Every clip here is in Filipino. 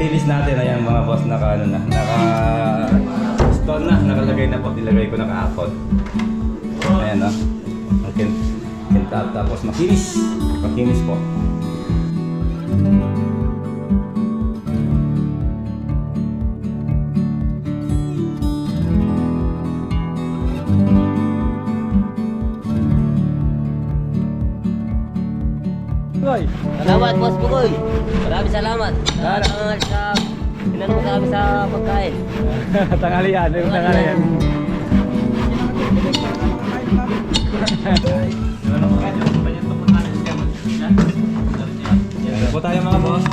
pilis natin, ayan mga boss, naka ano na, naka stone na, nakalagay na po, nilagay ko na kahapon. Ayan o. Ang kin tapos makinis. Makinis po. Boy, Salamat, Boss Bugoy. Maraming salamat. Salamat sa Inan mo kami sa pagkain. tanghalian, yung tanghalian. Yan po tayo mga boss.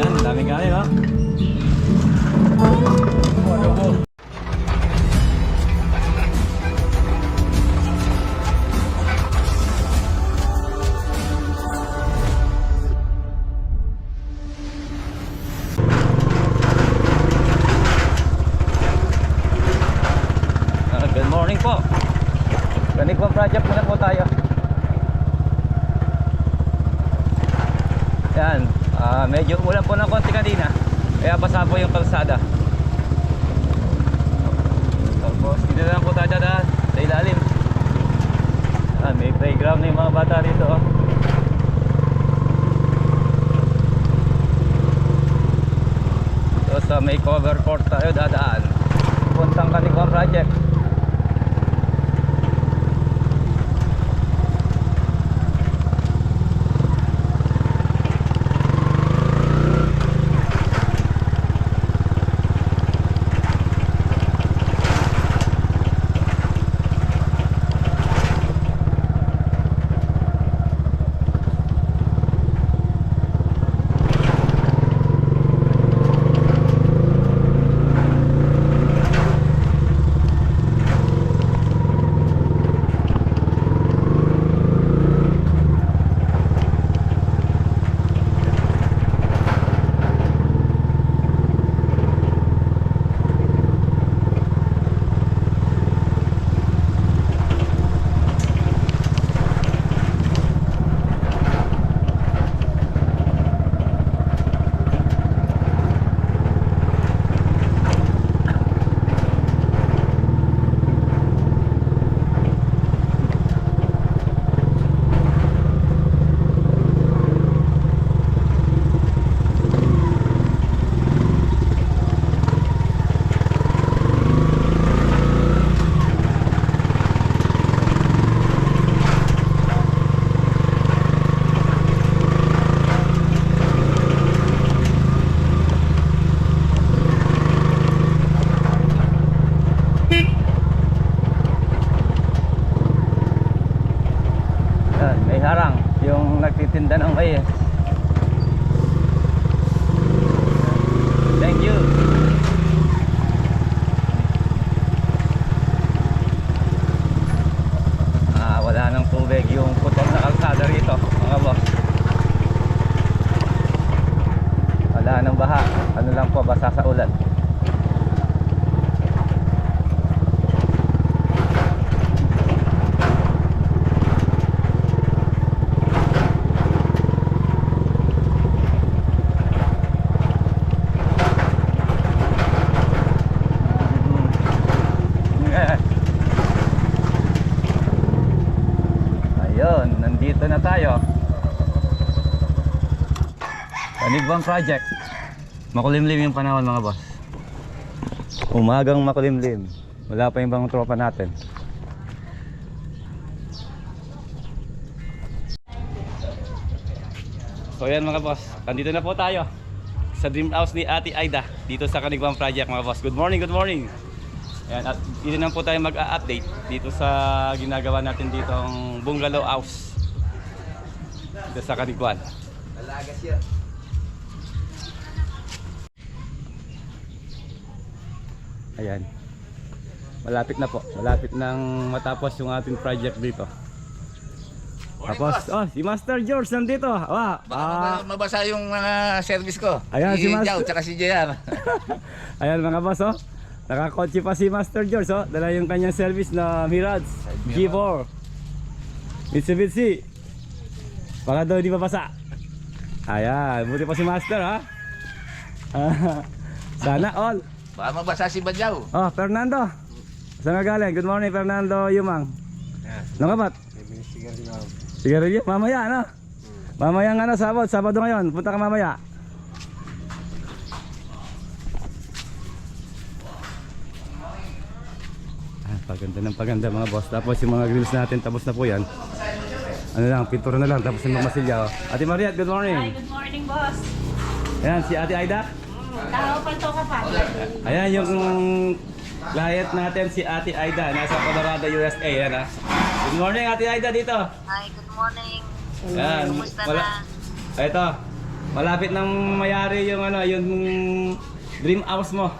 Yan, daming kanin ha. Morning po. Ganig po project muna po tayo. Yan, ah, medyo ulan po ng konti kanina. Kaya basa po yung kalsada. Tapos dito lang po tayo dadaan sa ilalim. Ah, may playground na yung mga bata dito. Oh. So sa may cover court tayo dadaan. Puntang Kanikwa Project. Panibang project. Makulimlim yung panahon mga boss. Umagang makulimlim. Wala pa yung ibang tropa natin. So yan mga boss, nandito na po tayo sa dream house ni Ate Aida dito sa Kanigwang Project mga boss. Good morning, good morning. Ayan, at dito na po tayo mag-update dito sa ginagawa natin dito ang bungalow house dito sa Kanigwan. Ayan. Malapit na po. Malapit nang matapos yung ating project dito. Tapos, oh, si Master George nandito. Ah, Baka ah, maba- mabasa yung mga service ko. Ayan, si si Mas- Jao, tsaka si JR. Ayan mga boss, oh. Nakakotse pa si Master George, oh. Dala yung kanyang service na Mirage G4. Mitsubishi. Baka daw hindi mabasa. Ayan, buti pa si Master, ha. Sana all. Baka mabasa si Badyaw. Oh, Fernando. Saan ka galing? Good morning, Fernando Yumang. Ano ka ba't? Sigarilyo? Mamaya, ano? Mamaya nga ano, Sabado. Sabado ngayon. Punta ka mamaya. Ah, paganda ng paganda mga boss. Tapos yung mga grills natin, tapos na po yan. Ano lang, pintura na lang, tapos yung mga masilya. oh. Ate Mariat, good Hi, morning. good morning, boss. Ayan, si Ate Aida. Tao pa to ka pa. Ayan yung client natin si Ate Aida nasa Colorado, USA. Ayan ah. Good morning Ate Aida dito. Hi, good morning. Ayan. Kumusta Wala- Ito. Malapit nang mayari yung ano, yung dream house mo.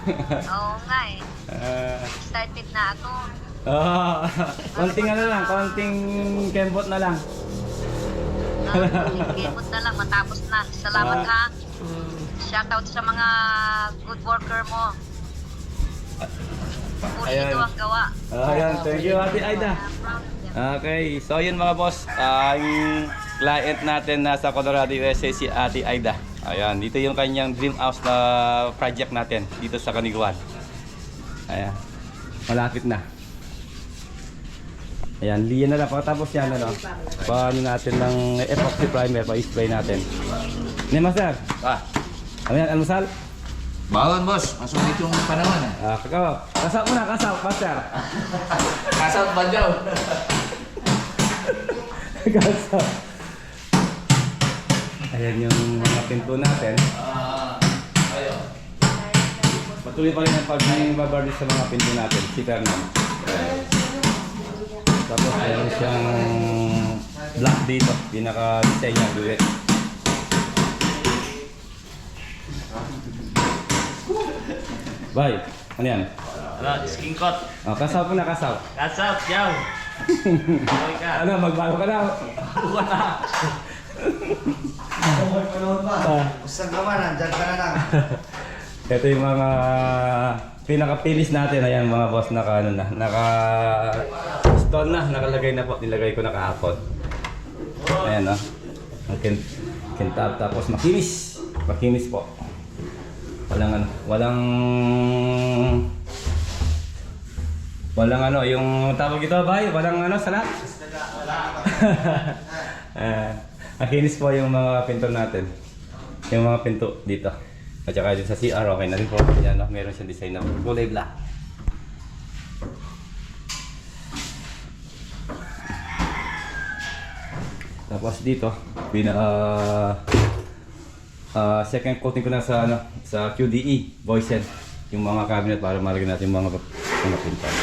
Oo nga eh. Ah, Excited na ako. oh, konting ano lang, konting kembot na lang. Nagkikimot na lang, matapos na. Salamat Ah. ha. Shoutout sa mga good worker mo. Ayan. Pulido ang gawa. Ayan, thank you Ate Aida. I'm proud of them. Okay, so yun mga boss, ang client natin nasa Colorado, USA si Ate Aida. Ayan, dito yung kanyang dream house na project natin dito sa Caniguan. Ayan, malapit na. Ayan, liyan na lang. Pagkatapos yan, ano, paano natin ng epoxy primer, pa-spray natin. Ni Master, Ah, ano yan, almusal? bawon boss. Masungit yung panahon eh. Ah, kakao. Kasap muna, kasap, Master. Kasal Badyaw. kasap. Ayan yung mga pinto natin. Ah, ayo. Patuloy pa rin ang pag-barnish sa mga pinto natin, si Fernan. Tapos meron siyang black dito, pinaka-design niya, duet. Bye. Ano yan? Ano, skin coat. Oh, kasaw po na kasaw. Kasap, yaw. Okay ka. Ano, magbago ka na. Buka na. Ah, Saan ka man, nandyan ka na lang. ito yung mga pinaka-finish natin. Ayan mga boss, naka ano na, naka stone na, nakalagay na po. Nilagay ko na kahapon. Ayan no. Ang kin kintab tapos makinis. Makinis po. Walang ano, walang walang ano, yung tawag ito bay, walang ano, salat. Ah, makinis po yung mga pinto natin. Yung mga pinto dito. At saka dito sa CR, okay na rin po. Yan, no? meron siyang design na kulay black. Tapos dito, pina uh, uh, second coating ko na sa ano, sa QDE, Voicen, yung mga cabinet para malagyan natin yung mga mga.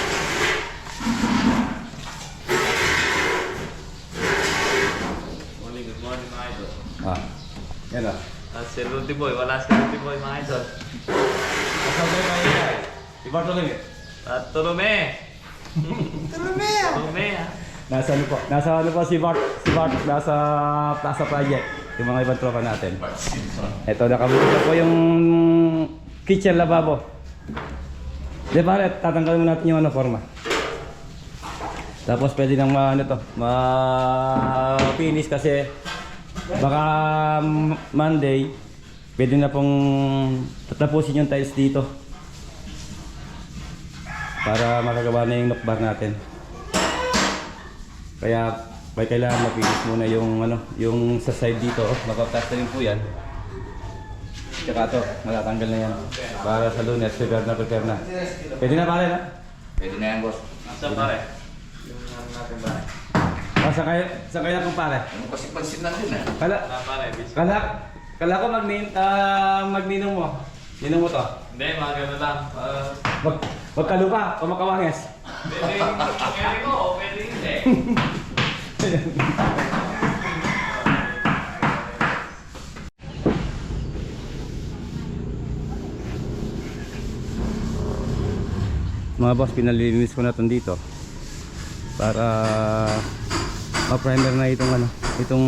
Morning, good morning mga idol. Ah, yan ah. Ah, si Rudy Boy, wala si Rudy Boy mga idol. Kasama ko kayo guys. Si Bartolome. At Tolome. Tolome Tolome ah. Nasa ano po? Nasa ano po si Bart? Si Bart nasa Plaza Project. Yung mga ibang tropa natin. Ito, nakabuti na po yung kitchen lababo. Di pare, tatanggalin mo natin yung ano, forma. Tapos pwede nang ma, ano to, ma-finish kasi baka Monday, pwede na pong tatapusin yung tiles dito. Para makagawa na yung knockbar natin. Kaya may kailangan mapilis muna yung ano, yung sa side dito, oh, mapapasta rin po yan. Tsaka to, matatanggal na yan. Para sa lunes, prepare na, prepare na. Pwede na pare na? Pwede na yan boss. Nasa pare. Ah, sa kaya, sa kaya kong pare. Ano kasi pansin natin eh. Kala, Na pare, kala, kala ko magnin, ah, magninong mo. Ninong mo to. Hindi, mga gano'n lang. Ah, Wag, wag kalupa o makawanges. Pwede yung pwede ko, pwede hindi. Mga boss, pinalilinis ko na itong dito para ma-primer na itong ano, itong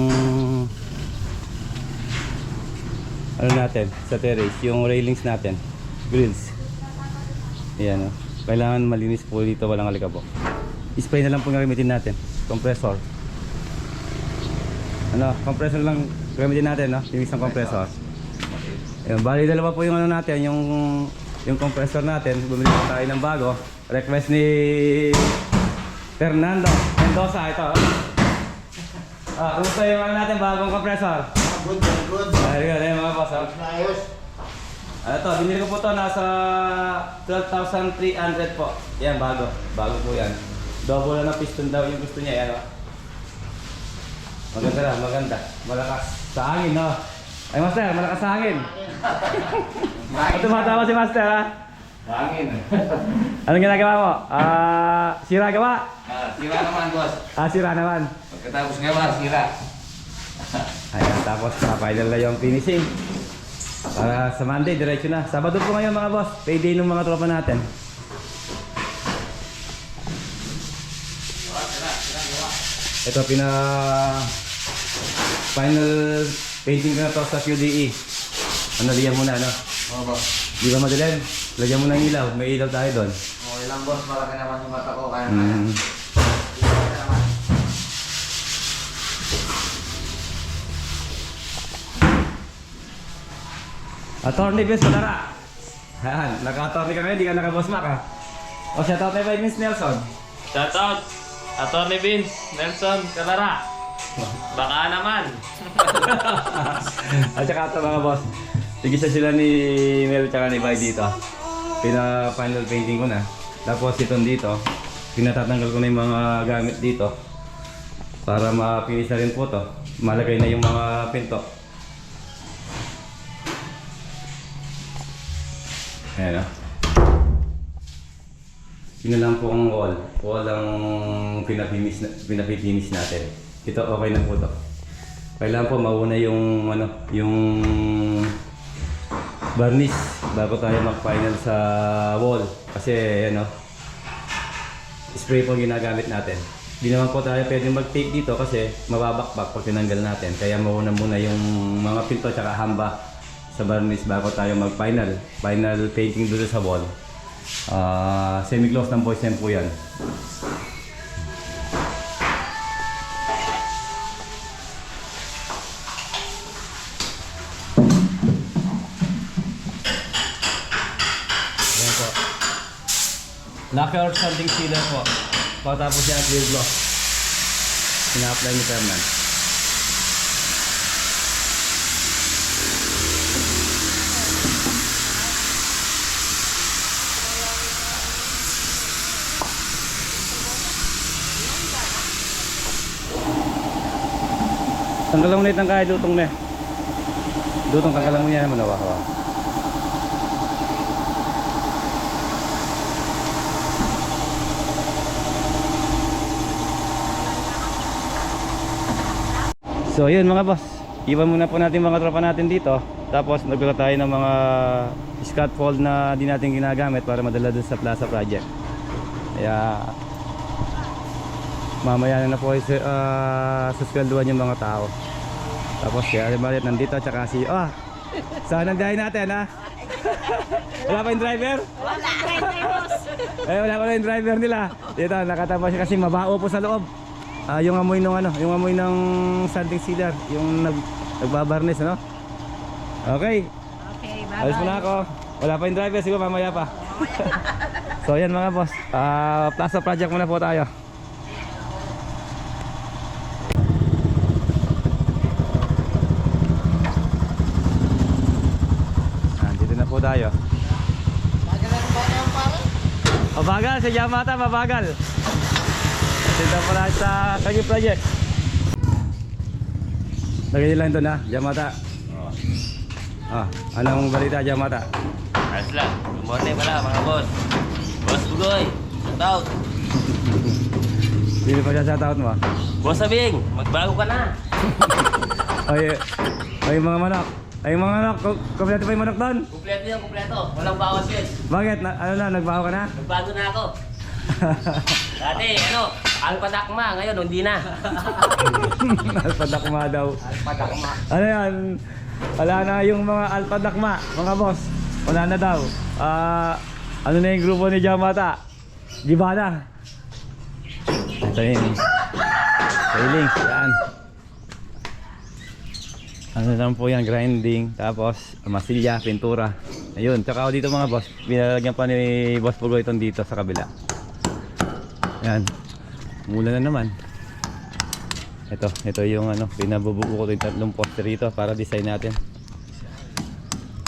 ano natin sa terrace, yung railings natin, grills. Ayan, oh. kailangan malinis po dito, walang alikabok. Spray na lang po gamitin natin, compressor. Ano, compressor lang gamitin natin, no? Yung isang compressor. Yan, bali dalawa po yung ano natin, yung yung compressor natin. Bumili po tayo ng bago. Request ni Fernando Mendoza ito. Ah, kumusta yung ano natin bagong compressor? Good, good, good. Very good, eh, mga boss. ah. Ayos. Ano to, binili ko po to nasa 12,300 po. Yan, bago. Bago po yan. Double na ng piston daw yung gusto niya. Yan, oh. Maganda na, maganda. Malakas sa hangin, no? Ay, Master, malakas sa hangin. At tumatawa si Master, ha? Hangin. Anong ginagawa mo? Ah, sira gawa? Ah, sira naman, boss. Ah, sira naman. Pagkatapos gawa, sira. Ayan, tapos pa-final na yung finishing. Para sa Monday, diretso na. Sabado po ngayon mga boss. Payday ng mga tropa natin. Ito pina final painting ko na to sa QDE. Ano liyan muna ano? Oo, boss. Di ba madilim? Lagyan mo ng ilaw. May ilaw tayo doon. Okay lang, boss. Malaki naman yung mata ko. Kaya Mm. Kaya. Attorney Vince Solara. Ayan, naka-attorney ka ngayon, di ka naka-boss Mac ha. O shout out tayo kay Vince Nelson. Shoutout! Attorney Vince, Nelson, Calara. Baka naman. At saka ito mga boss, tigisa sila ni Mel tsaka ni Bay dito. Pina-final painting ko na. Tapos itong dito, pinatatanggal ko na yung mga gamit dito. Para ma-finish na rin po to. Malagay na yung mga pinto. Ayan o. Yun po ang wall. Wall ang pinapinish, na, pinapinish natin. Ito okay na po to. Kailangan po mauna yung ano, yung varnish bago tayo mag-final sa wall. Kasi ano, spray po ginagamit natin. Di naman po tayo pwede mag-tape dito kasi mababakbak pag tinanggal natin. Kaya mauna muna yung mga pinto tsaka hamba sa varnish bago tayo mag-final. Final painting dito sa wall. Ah, semi-gloss ng boys po yan. Lacquer sanding sealer po. Pagkatapos yan clear gloss. Ina-apply ni Fernan. Tanggalan mo na itang kaya dutong na. Dutong tanggalan mo niya naman awa. So yun mga boss, iwan muna po natin mga tropa natin dito. Tapos nagdala tayo ng mga scaffold na di natin ginagamit para madala dun sa Plaza Project. Kaya mamaya na na po uh, suswelduhan yung mga tao. Tapos kaya balit nandito tsaka si ah saan ang natin ha? wala pa yung driver? Wala. Eh wala pa yung driver nila. Dito nakatapa siya kasi mabaho po sa loob. Ah, yung amoy ng ano, yung amoy ng sanding sealer, yung nag nagbabarnis ano. Okay, Okay, alis bye-bye. muna ako. Wala pa yung driver, siguro mamaya pa. so yan mga boss, Ah, Plaza Project muna po tayo. Na po tayo. Mabagal sa Yamata, mabagal. Dito po tayo sa Kagi Project. Lagay lang doon ha, Yamata. Ah, anong balita Yamata? Ayos lang. Good morning pala mga boss. Boss Ugoy, shoutout. Sino pa siya shoutout mo? Boss Abing, magbago ka na. Ay, ay mga manok. Ay mga manok, Kum- kumpleto pa yung manok doon? Kumpleto yan, kumpleto. Walang bawas yun. Bakit? Na, ano na, nagbaho ka na? Nagbago na ako. Dati, ano, alpadakma. Ngayon, hindi na. alpadakma daw. Alpadakma. Ano yan? Wala na yung mga alpadakma, mga boss. Wala na daw. Ah, ano na yung grupo ni Jamata? Gibana. Ito yun. Sailings, yan. Ano lang po yan, grinding, tapos masilya, pintura. Ayun, tsaka ako dito mga boss, binalagyan pa ni Boss Pugoy itong dito sa kabila. Yan. Mula na naman. Ito, ito yung ano, pinabubuo ko yung tatlong poster rito para design natin.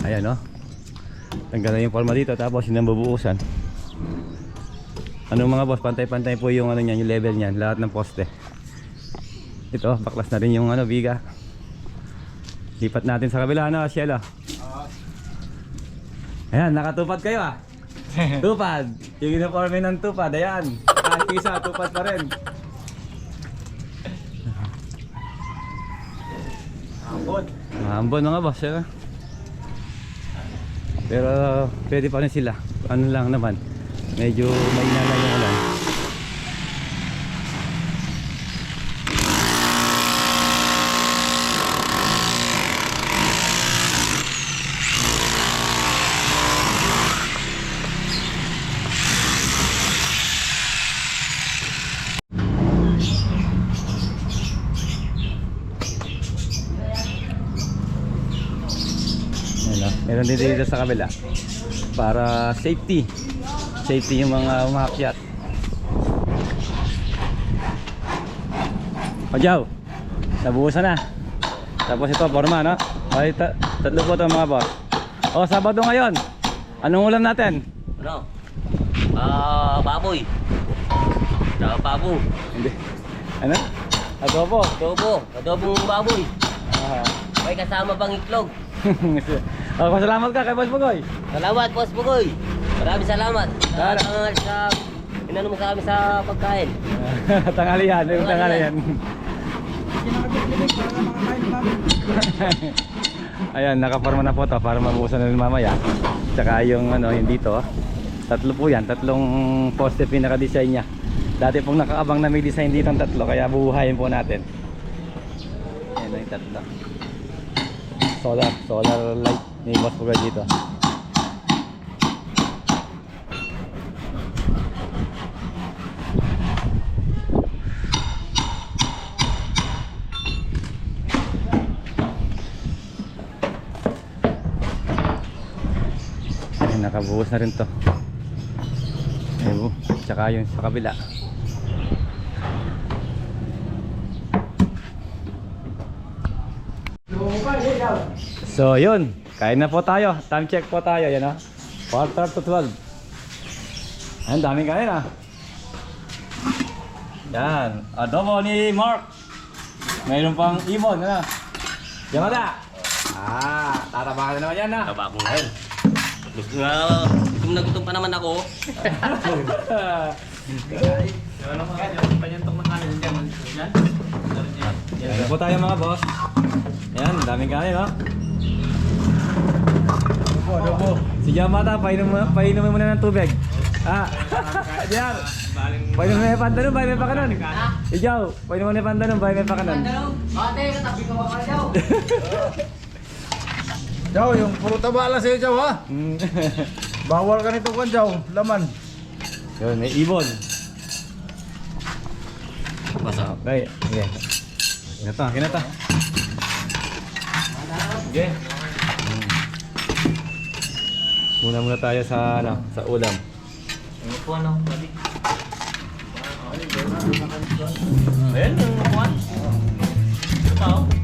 Ayan no. Tanggalan yung forma dito tapos yung nabubuusan. Ano mga boss, pantay-pantay po yung ano niyan, yung level niyan, lahat ng poste. Ito, baklas na rin yung ano, biga. Lipat natin sa kabila, ano, Shelo? Ayan, nakatupad kayo ah. tupad. Yung uniforme ng tupad, ayan. Kahit isa, tupad pa rin. Ambon. Ambon mga boss, eh. Pero pwede pa rin sila. Ano lang naman. Medyo may nala yung ulan. Ano, meron din dito sa kabila. Para safety. Safety yung mga umakyat. O Jow, nabuhusan na. Tapos ito, forma, no? Ay, ta- tatlo po ito mga boss. O, Sabado ngayon. Anong ulam natin? Ano? Ah, baboy. Tsaka pabo. Hindi. Ano? Adobo. Adobo. Adobong baboy. Ah. May kasama pang itlog. oh, pasalamat ka kay Boss Bugoy. Salamat, Boss Bugoy. Maraming salamat. Sa Salamat. sa... Inano mo sa amin sa pagkain. tanghalian, yung tanghalian. Ayan, nakaporma na po to para mabuhusan na rin mamaya. Tsaka yung ano, yung dito. Tatlo po yan, tatlong poste pinaka-design niya. Dati pong nakaabang na may design dito ang tatlo, kaya bubuhayin po natin. Ayan yung tatlo. Solar, solar light ni Boss Pugoy dito. Nakabuhos na rin to. Ayun, tsaka yung sa kabila. So yun, kain na po tayo. Time check po tayo, yan o. Quarter to 12. Ayun, daming kain ah. Yan, adobo ni Mark. Mayroon pang ibon, ano? Yamada. Ah, tatabakan na naman yan ah. Taba ko ngayon. Gusto nga, gutom na gutom pa naman ako. Ayan po tayo mga boss. Ayan, daming kanin no? Adobo. Si Yamata, painom, mo- painom mo muna ng tubig. Ah, Diyan. Painom mo na yung pantalon, bahay may pakanon. Ikaw, painom mo na yung pantalon, bahay may pakanon. Jaw, yung puro taba lang sa'yo, Jaw, ha? Mm. Bawal ka nito kan, Jaw. Laman. Yun, may ibon. Basta. Okay, okay. Kinata, kinata. Okay. Muna muna tayo sa ano, sa ulam. Ano po ano? Ayan, yung kuwan. Ito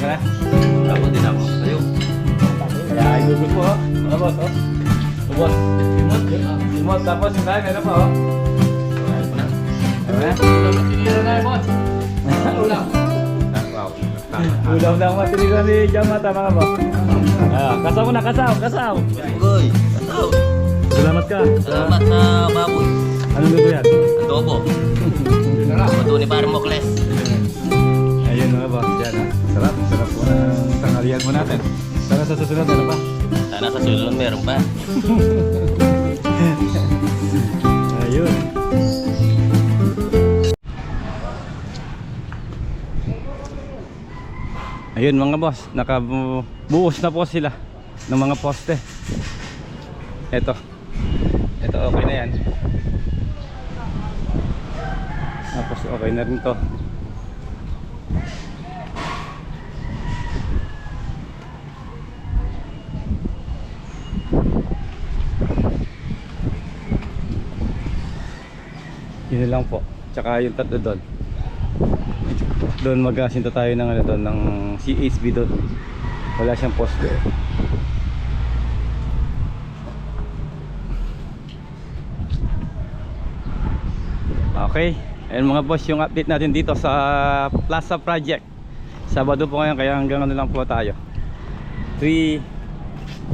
ka na? Ako din ako. Ayun. Kaya ibubos po, boss, oh. Ito, boss. Simot. Simot. boss, tapos yung tayo, meron pa oh. Ano na? Sino na boss? Ulam. Ulam lang matinigan ni Jamata mga boss. Ah, kasaw na, kasaw, kasaw. Ugoy. Salamat ka. Salamat sa baboy. Anong luto yan? Adobo. Pato ni Parmocles. Ayun mga boss, yan ah. Tanghalian mo natin. Sana sa susunod, ano pa? Sana sa sulon meron pa. Ayun. Ayun mga boss, nakabuhos na po sila ng mga poste. Ito. Ito okay na yan. Tapos okay na rin to. Yun lang po. Tsaka yung tatlo doon. Doon magasinta tayo ng ano doon ng CHB doon. Wala siyang poste. Okay. Ayun mga boss yung update natin dito sa Plaza Project. Sabado po ngayon kaya hanggang ano lang po tayo. 3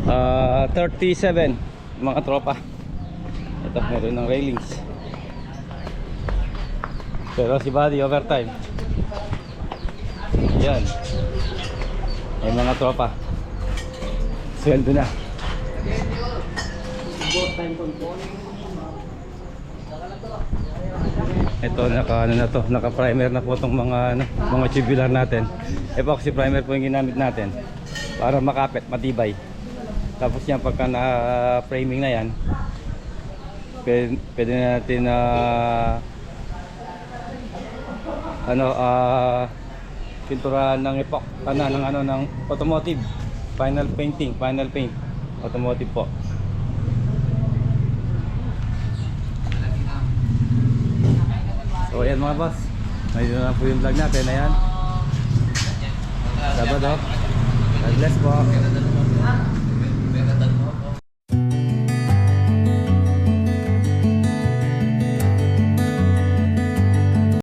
uh, 37 mga tropa. Ito meron ng railings. Pero si Buddy overtime. Yan. Ay mga tropa. Sweldo na. Ito naka ano na to, naka primer na po tong mga ano, mga tubular natin. Epoxy primer po yung ginamit natin para makapit, matibay. Tapos yan pagka na framing na yan, pwede, pwede na natin na ano ah pinturahan ng epox ano ng ano ng automotive. Final painting final paint automotive po. So ayan mga boss. May na po yung vlog natin ayan. Sabado. God bless po